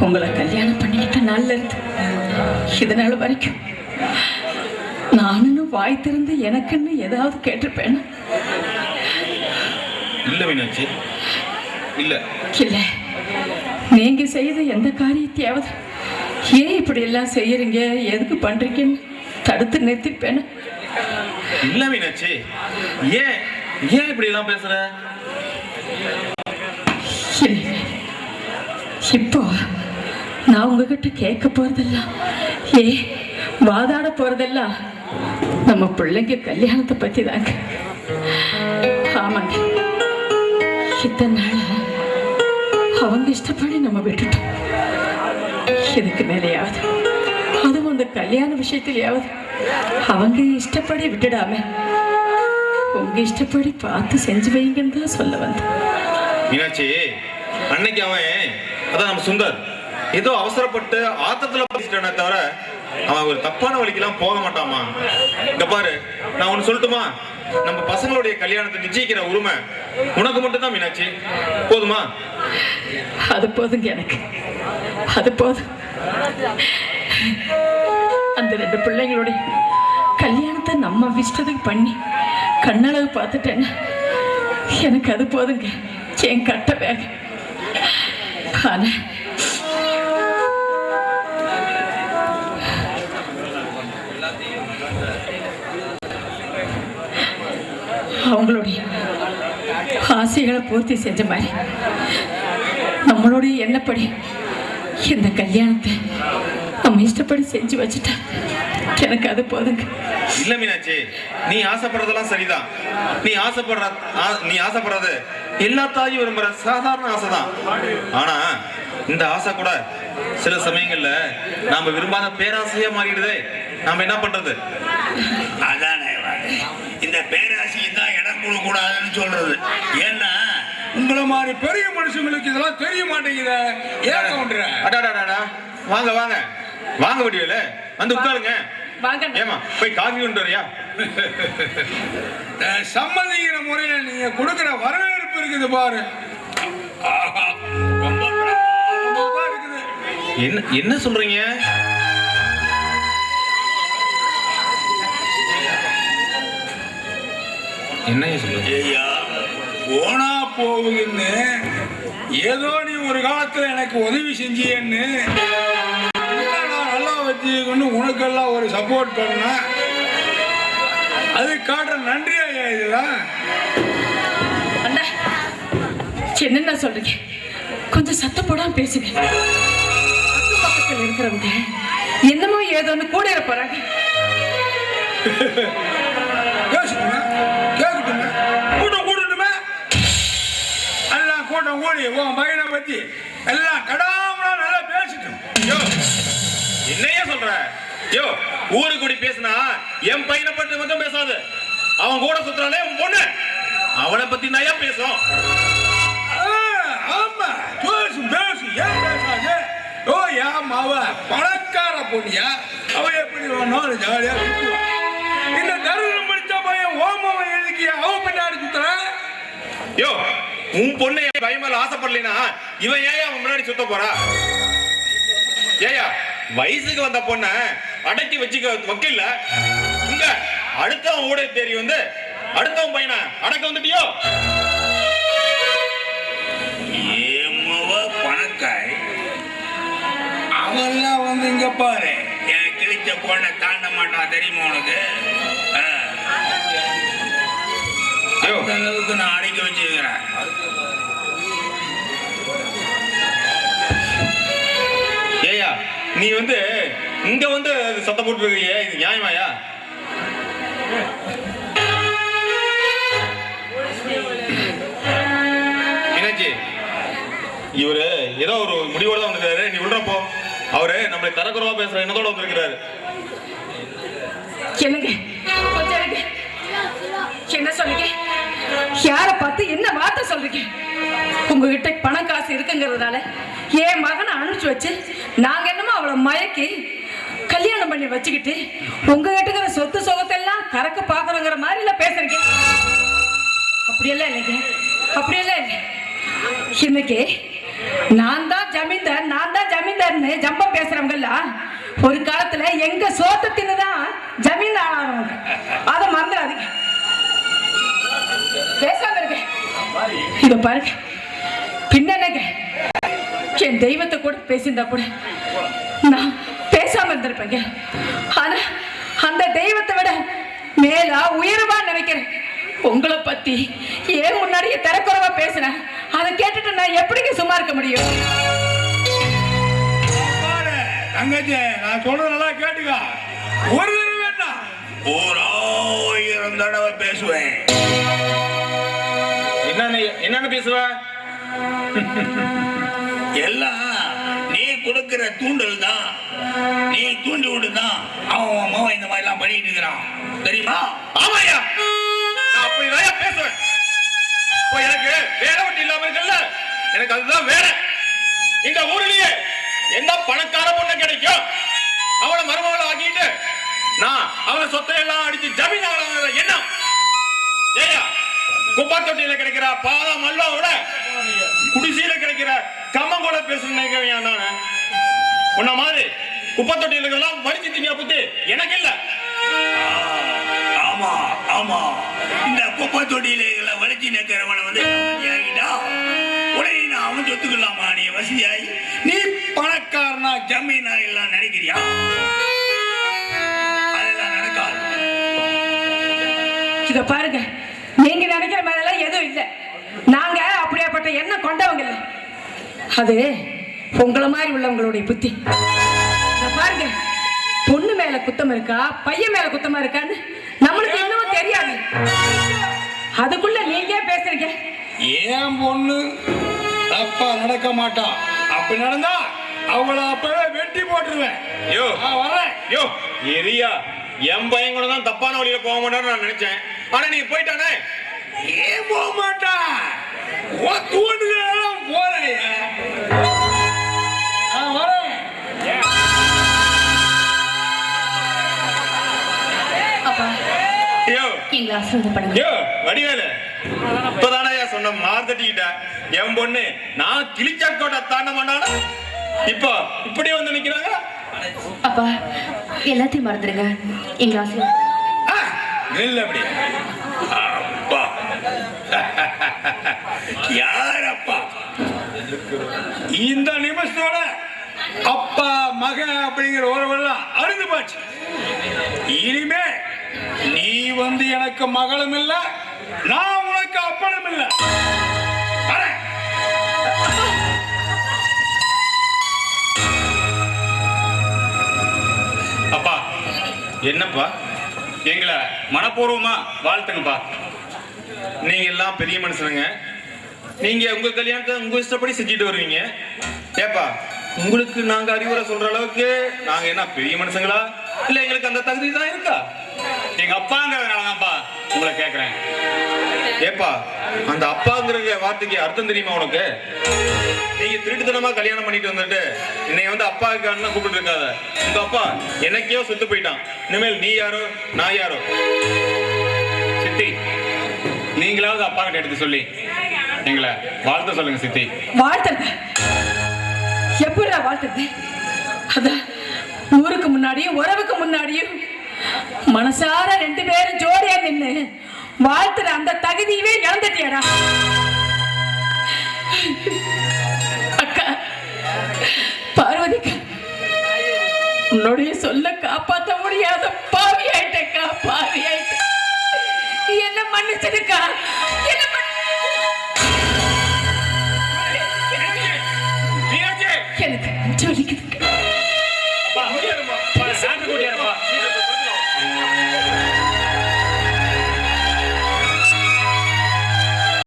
உங்களை கல்யாணம் பண்ணிக்கிட்ட நாள்ல இருந்து இது நாள் வரைக்கும் நானும் வாய் திறந்து எனக்குன்னு ஏதாவது கேட்டிருப்பேனா? இல்ல மீனாட்சி. இல்ல. இல்ல. நீங்க செய்த எந்த காரியத்தையாவது ஏன் இப்படி எல்லாம் செய்யறீங்க? எதுக்கு பண்றீங்கன்னு தடுத்து நிறுத்திருப்பேனா? இல்ல மீனாட்சி. ஏன்? ஏன் இப்படி எல்லாம் பேசுற. இப்போ நான் உங்ககிட்ட கேட்க போறதெல்லாம் ஏ வாதாட போறதெல்லாம் நம்ம பிள்ளைங்க கல்யாணத்தை பத்தி தாங்க ஆமாங்க இத்தனை அவங்க இஷ்டப்படி நம்ம விட்டுட்டோம். இதுக்கு மேலேயாவது அதுவும் அந்த கல்யாண விஷயத்திலேயாவது அவங்க இஷ்டப்படி விட்டுடாம உங்க இஷ்டப்படி பார்த்து செஞ்சு வைங்கன்னு தான் சொல்ல வந்தேன். மீனாட்சி அன்னைக்கு அவன் அதான் நம்ம சுந்தர். ஏதோ அவசரப்பட்டு ஆத்தத்துல பேசிட்டேனே தவிர அவன் ஒரு தப்பான வழிக்கெல்லாம் போக மாட்டாமா இங்க பாரு நான் ஒண்ணு சொல்லட்டுமா? நம்ம பசங்களுடைய கல்யாணத்தை நிச்சயிக்கிற உரிமை உனக்கு மட்டும்தான் மீனாட்சி. போதுமா? அது போதுங்க எனக்கு. அது போதும். அந்த ரெண்டு பிள்ளைங்களுடைய கல்யாணத்தை நம்ம விஷ்டத்துக்கு பண்ணி கண்ணளவு பார்த்துட்டேன் எனக்கு அது போதுங்க. என் கட்ட வேக ஆனா அவங்களுடைய ஆசைகளை பூர்த்தி செஞ்ச மாதிரி. நம்மளுடைய எண்ணப்படி இந்த கல்யாணத்தை நம்ம இஷ்டப்படி செஞ்சு வச்சுட்டா எனக்கு அது போதுங்க. இல்ல மீனாட்சி நீ ஆசைப்படுறதெல்லாம் சரிதான். நீ ஆசைப்படுற நீ ஆசைப்படுறது எல்லா தாயும் விரும்புற சாதாரண ஆசைதான். ஆனா இந்த ஆசை கூட சில சமயங்கள்ல நாம விரும்பாத பேராசையா மாறிடுதே. நாம என்ன பண்றது அதானே இந்த பேராசிக்கு தான் இடம் கொடுக்க கூடாதுன்னு சொல்றது. ஏன்னா உங்களை மாதிரி பெரிய மனுஷங்களுக்கு இதெல்லாம் தெரிய மாட்டேங்குது. ஏன் அடாடாடாடா வாங்க வாங்க. வாங்க வடிவேல. வந்து உட்காருங்க. வாங்க ஏமா போய் காஃபி கொண்டு வரியா? சம்மதிக்கிற முறையில நீங்க கொடுக்கிற வரவேற்பு இருக்குது பாரு. என்ன என்ன சொல்றீங்க? என்ன ஐயா போனா போகுதுன்னு. ஏதோ நீ ஒரு காலத்துல எனக்கு உதவி செஞ்சியன்னு. நான் நல்லா வச்சுக்கொண்டு உனக்கெல்லாம் ஒரு சப்போர்ட் பண்ண? அது காட்டுற நன்றி ஐயா இதுதான் என்னென்ன சொல்றீங்க? கொஞ்சம் சத்தம் போடாம பேசுங்க. பக்கத்துல இருக்கிறவங்க என்னமோ ஏதோன்னு கூட போறாங்க கூட்டம் கூடி உன் பையனை பத்தி எல்லாம் கடாமலா நல்லா பேசிட்டோம். என்னையா சொல்ற? யோ ஊரு கூடி பேசினா என் பையனை பத்தி மட்டும் பேசாது. அவன் கூட சுத்துறானே உன் பொண்ணு. அவனை பத்தி நான் பேசும் ஆ, ஆமா பேசு பேசு ஏன் பேசாது? ஓ ஏன் மாவ பணக்கார பொண்ணியா? அவ எப்படி வேணாலும் ஜாலியா. இந்த தருணம் முடிச்ச பையன் ஓமவன் எதுக்கியா அவ பின்னாடி சுத்துறான். யோ உன் பொண்ணு என் பையன் மேல ஆசைப்படலைனா இவன் ஏன் அவன் முன்னாடி சுத்த போறா? ஏயா வயசுக்கு வந்த பொண்ண அடக்கி வச்சுக்க வக்கில்ல? இங்க அடுத்தவன் ஊட தேடி வந்து அடுத்தவன் பையனை அடக்க வந்துட்டியோ? ஏமவ பணக்காய் அவெல்லாம் வந்து இங்க பாரு என் கிழிச்ச பொண்ணை தாண்ட மாட்டான் தெரியுமா உனக்கு. அந்த அளவுக்கு நான் அடக்கி வச்சிருக்கிறேன் நீ வந்து இங்க வந்து சத்தம் போட்டு இருக்கீங்க இது நியாயமாயா? மீனாட்சி இவரு ஏதோ ஒரு முடிவோட தான் வந்திருக்காரு. நீ விடுறப்போ அவரு நம்மளை தரக்குறவா பேசுற என்னதோட வந்திருக்கிறாரு. என்ன சொல்றீங்க? யாரை பார்த்து என்ன வார்த்தை சொல்றீங்க? உங்ககிட்ட பணம் காசு இருக்குங்கிறதுனால என் மகனை அனுப்பிச்சு வச்சு நாங்க என்னமோ அவளை மயக்கி கல்யாணம் பண்ணி வச்சுக்கிட்டு உங்ககிட்ட இருக்கிற சொத்து சுகத்தை எல்லாம் கறக்க பாக்குறோங்கிற மாதிரி இல்ல பேசுறீங்க. அப்படியெல்லாம் இல்லைங்க. அப்படியெல்லாம் இல்லை. இன்னைக்கு நான் தான் ஜமீன்தார் நான் தான் ஜமீன்தார்னு ஜம்ப ஜம்பம் ஒரு காலத்துல எங்க சோத்த தின்னுதான் ஜமீன்தார் அதை மறந்துடாதீங்க. பேசாம இருக்க. இத பாருங்க பின்னங்க என் தெய்வத்தை கூட பேசியிருந்தா கூட நான் பேசாம இருந்திருப்பேங்க. ஆனா அந்த தெய்வத்தை விட மேலா உயர்வா நினைக்கிறேன். உங்களை பத்தி ஏன் முன்னாடியே தரக்குறைவா பேசுனேன்? அதை கேட்டுட்டு நான் எப்படிங்க சும்மா இருக்க முடியும்? பாரு, தங்கச்சி நான் சொல்றது நல்லா கேட்டுக்க. ஒரு தடவை வேண்டாம் ஒரு ஆயிரம் தடவை பேசுவேன். என்னன்னு என்னன்னு பேசுவ? எல்லாம் நீ கொடுக்கிற தூண்டல் தான் நீ தூண்டி விட்டு தான் அவன் மகன் இந்த மாதிரி எல்லாம் பண்ணிட்டு இருக்கிறான். தெரியுமா? ஆமாயா நான் அப்படிதான் பேசுவேன். இப்போ எனக்கு வேலை வெட்டி இல்லாம இருக்குல்ல. எனக்கு அதுதான் வேலை. இந்த ஊர்லயே எந்த பணக்கார பொண்ணு கிடைக்கும்? அவளை மருமகளை ஆக்கிட்டு நான் அவளை சொத்தை எல்லாம் அடிச்சு ஜமீன் ஆகலாங்கிற எண்ணம் ஏயா குப்பா தொட்டியில கிடைக்கிற பாதாம் அல்வாவோட குடிசையில கிடைக்கிற கம்மங்கூட பேசுறேன் நானு? உன்ன மாதிரி குப்பை தொட்டியில எல்லாம் வலிச்சு திங்க புத்தி? எனக்கு இல்ல. ஆமா ஆமா. இந்த குப்பை தொட்டியில வலிச்சு நிற்கிறவனை வந்து ஏங்கிட்டா உடனே நான் அவன் சொத்துக்கலாமா நீ வசதியாய் நீ பணக்காரனா ஜமீனா எல்லாம் நினைக்கிறியா? அதெல்லாம் நடக்காது. இத பாருங்க. நீங்க நினைக்கிற மாதிரிலாம் எதுவும் இல்லை. நாங்க அப்படியாப்பட்ட எண்ணம் கொண்டவங்க இல்லை. அது உங்களை மாதிரி உள்ளவங்களுடைய புத்தி. பாருங்க. பொண்ணு மேல குத்தம் இருக்கா? பையன் மேல குத்தமா இருக்கான்னு நம்மளுக்கு இன்னும் தெரியாது. அதுக்குள்ள நீங்க பேசுறீங்க? ஏன் பொண்ணு தப்பா நடக்க மாட்டா? அப்படி நடந்தா அவங்கள அப்பவே வெட்டி போட்டுருவேன். யோ. நான் வரேன் யோ. எரியா என் பையன் கூட தான் தப்பான வழியில போக மாட்டான்னு நான் நினைச்சேன். ஆனா நீ போயிட்டானே? ஏன் போக மாட்டான் போறேன். நான் வரேன். அப்பா யோ. எங்களை ஆசிர்வாதம் பண்ணுங்க யோ வடிவேலு. இப்பதானே சொன்ன மார்த்தட்டிக்கிட்ட என் பொண்ணு நான் கிளிச்சாக்கோட்டை தாண்ட மாட்டானா? இப்போ இப்படி வந்து நிக்கிறாங்க? அப்பா எல்லாத்தையும் மறந்துடுங்க. எங்களை ஆசீர்வாதம் ஆ, அப்படி அப்பா. யார் அப்பா இந்த நிமிஷத்தோட அப்பா மக அப்படிங்கிற உறவெல்லாம் அருந்து போச்சு. இனிமே நீ வந்து எனக்கு மகளும் இல்ல நான் உனக்கு அப்பனும் இல்ல. அப்பா என்னப்பா? எங்களை மனப்பூர்வமா வாழ்த்துங்கப்பா. நீங்க எல்லாம் பெரிய மனுஷனுங்க. நீங்க உங்க கல்யாணத்தை உங்க இஷ்டப்படி செஞ்சுட்டு வருவீங்க. ஏப்பா உங்களுக்கு நாங்க அறிவுரை சொல்ற அளவுக்கு நாங்க என்ன பெரிய மனுஷங்களா? இல்ல எங்களுக்கு அந்த தகுதி தான் இருக்கா? எங்க அப்பாங்கிறதுனாலதான்ப்பா உங்களை கேக்குறேன். ஏப்பா அந்த அப்பாங்கிற வார்த்தைக்கு அர்த்தம் தெரியுமா உனக்கு? நீங்க திருட்டுத்தனமா கல்யாணம் பண்ணிட்டு வந்துட்டு என்னை வந்து அப்பாவுக்கு அண்ணன் கூப்பிட்டு இருக்காத. உங்க அப்பா எனக்கே செத்து போயிட்டான். இனிமேல் நீ யாரோ நான் யாரோ? சித்தி நீங்களாவது அப்பா கிட்ட எடுத்து சொல்லி எங்களை வாழ்த்த சொல்லுங்க சித்தி. வாழ்த்துறது? எப்படிடா வாழ்த்துறது? அதான் ஊருக்கு முன்னாடியும் உறவுக்கு முன்னாடியும் மனசார ரெண்டு பேரும் ஜோடியா நின்று வாழ்த்துற அந்த தகுதியவே இழந்துட்டியாடா. அக்கா பார்வதிக்கா உன்னுடைய சொல்ல காப்பாத்த முடியாத பாவி ஆயிட்டக்கா பாவி ஆயிட்ட என்ன மன்னிச்சிருக்கா என்ன எனக்கு நெஞ்சு